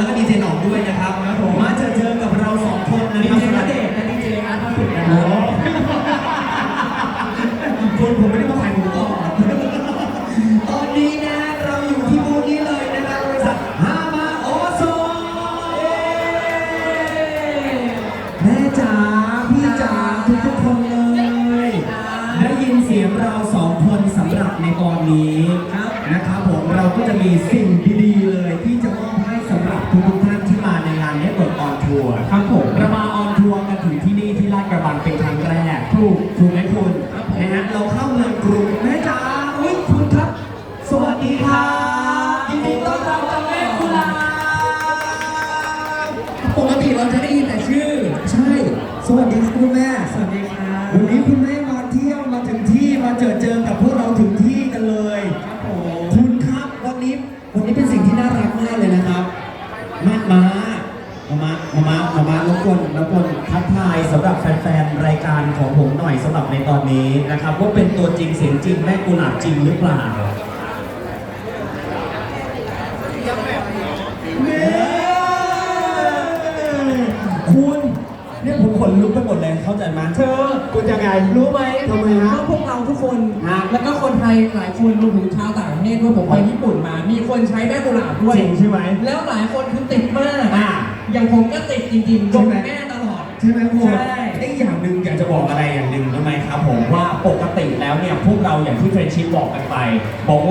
แล้วก็ดีเจหน่องด้วยนะครับครับผมมาเจอเจอกับเราสองคนนะดีครับเจณเดชน์และดีเจอาร์ตพระสุดนะโอ้โหคุณผมไม่ได้มาขายหมูกรอบตอนนี้นะเราอยู่ที่บูธนี้เลยนะครับบริษัทฮามาโอโซ แม่จ๋าพี่จ๋าทุกทุกๆคนเลย ได้ยินเสียงเราสองคนสำหรับในตอนนี้ครับนะครับผมเราก็จะมีสิ่ง ทัวร์ครับผมเรามาออนทัวร์กันถึงที่นี่ที่ลาดกระบังเป็นครั้งแรกถูกถูกไหมคุณนะฮะเราเข้าเมืองกรุงแม่จ๋าอุ้ยคุณครับ สวัสดีครับยินดีต้อนรับจากแม่กุหลาบปกติเราจะได้ยินแต่ชื่อ ใช่ สวัสดีครับคุณแม่ สวัสดีครับ วันนี้คุณแม่มาเที่ยวมาถึงที่มาเจอเจอกับพวกเราถึงที่กันเลยครับผมคุณครับวันนี้วันนี้เป็นสิ่งที่น่ารักมากเลยนะครับ มามามามามามามาลบ กวนลบกวนทักทายสำหรับแฟนๆรายการของผมหน่อยสำหรับในตอนนี้นะครับว่าเป็นตัวจริงเสียงจริงแม่กุหลาบจริงหรือเปล่าคุณเนี่ยผม ขนลุกไปหมดเลยเข้าใจไหมเธอคุณยังไง รู้ไหมทำไมฮะว่าพวกเราทุกคน ฮะ แล้วก็คนไทยหลายคนรวมถึงชาวต่างประเทศด้วยผมไปญี่ปุ่นมา มีคนใช้แม่กุหลาบด้วย จริงใช่ไหม แล้วหลายคนคือติดมาก อ่าอย่างผมก็ติดจริงๆใช่ดมไหม แม่ตลอด ใช่ไหมคุณใช่ ไอ้อย่างหนึ่งอยากจะบอกอะไรอย่างหนึ่งทำไมครับผมว่าปกติแล้วเนี่ยพวกเราอย่างที่เฟรนชิปบอกกันไปบอกว่า